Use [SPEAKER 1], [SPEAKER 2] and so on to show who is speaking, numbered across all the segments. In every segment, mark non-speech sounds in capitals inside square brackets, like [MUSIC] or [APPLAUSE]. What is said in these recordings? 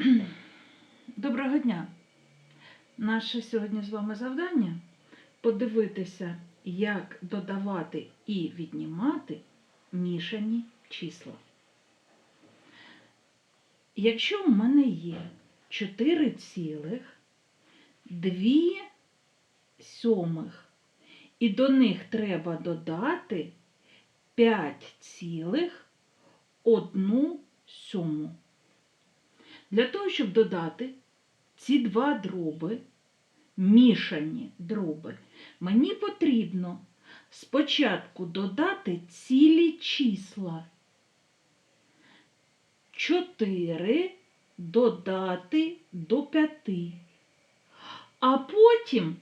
[SPEAKER 1] [CLEARS THROAT] Доброго дня! Наше сьогодні з вами завдання подивитися, як додавати і віднімати мішані числа. Якщо в мене є 4 цілих 2 сьомих, і до них треба додати 5 цілих 1 сьому. Для того, щоб додати ці два дроби, мішані дроби, мені потрібно спочатку додати цілі числа. 4 додати до 5, а потім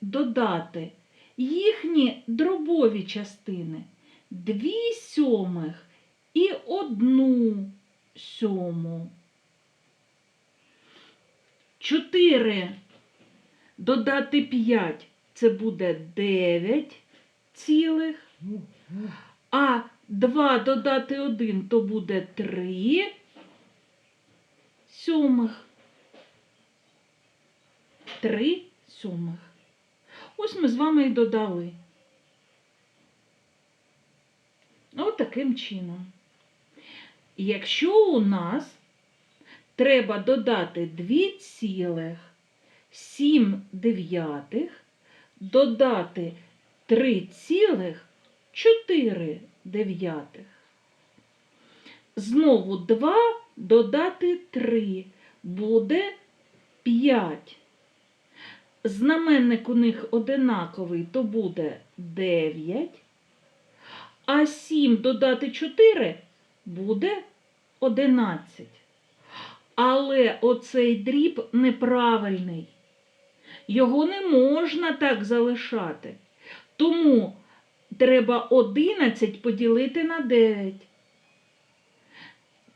[SPEAKER 1] додати їхні дробові частини 2 сьомих і 1 сьому. 4 додати 5 це буде 9 цілих, а 2 додати 1 то буде 3 сьомих. 3 сьомих. Ось ми з вами і додали. Ось таким чином. Якщо у нас треба додати 2,7 дев'ятих, додати 3,4 дев'ятих. Знову 2 додати 3 буде 5. Знаменник у них одинаковий, то буде 9. А 7 додати 4 буде 11. Але оцей дріб неправильний. Його не можна так залишати. Тому треба 11 поділити на 9.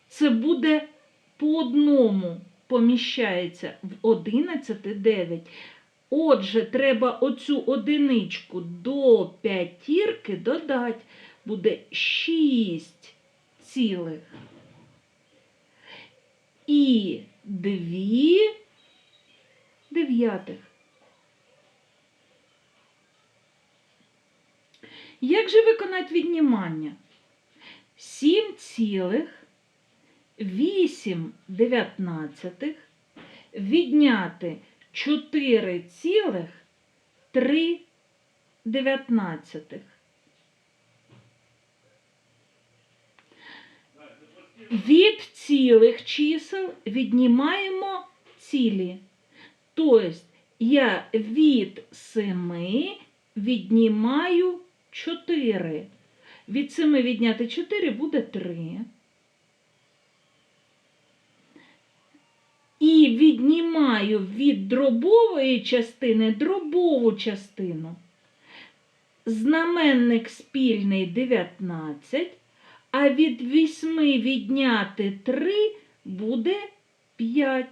[SPEAKER 1] Це буде по одному поміщається в 11 9. Отже, треба оцю одиничку до п'ятірки додати. Буде 6 цілих і 2 дев'ятих. Як же виконати віднімання? 7 цілих 8 дев'ятнадцятих відняти 4 цілих 3 дев'ятнадцятих. Від цілих чисел віднімаємо цілі. Тобто я від 7 віднімаю 4. Від 7 відняти 4 буде 3. І віднімаю від дробової частини дробову частину. Знаменник спільний 19. А від вісьми відняти 3 буде 5.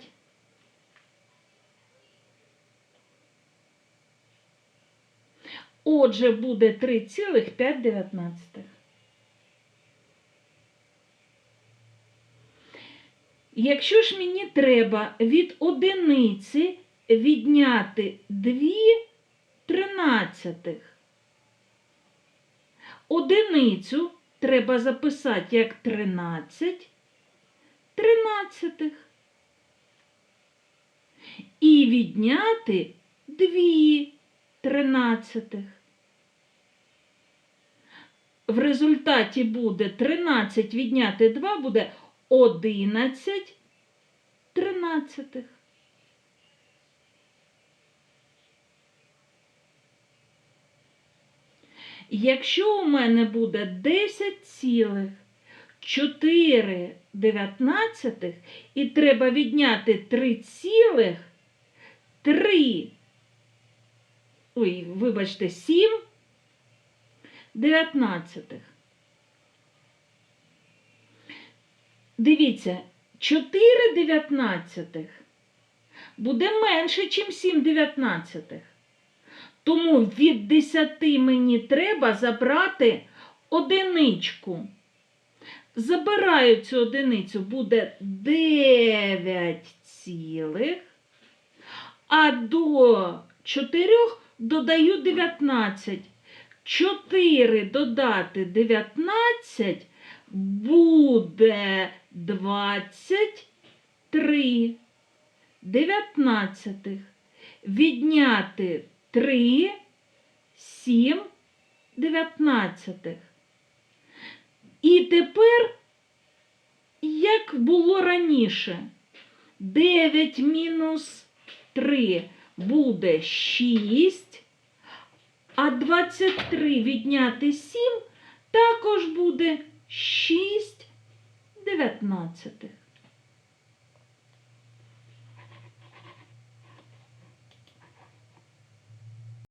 [SPEAKER 1] Отже, буде 3,5. Якщо ж мені треба від одиниці відняти 2 тринадцятих, одиницю треба записати як 13 тринадцятих. І відняти 2 тринадцятих. В результаті буде 13 відняти 2 буде 11 тринадцятих. Якщо у мене буде 10 цілих 4 дев'ятнадцятих і треба відняти 3 цілих 3, ой, вибачте, 7 дев'ятнадцятих. Дивіться, 4 дев'ятнадцятих буде менше, ніж 7 дев'ятнадцятих. Тому від 10 мені треба забрати одиничку. забираю цю одиницю, буде 9 цілих, а до 4 додаю 19. 4 додати 19 буде 23 дев'ятнадцятих. Відняти 3, 7 дев'ятнадцятих. І тепер, як було раніше, 9 мінус 3 буде 6, а 23 відняти 7 також буде 6 дев'ятнадцятих.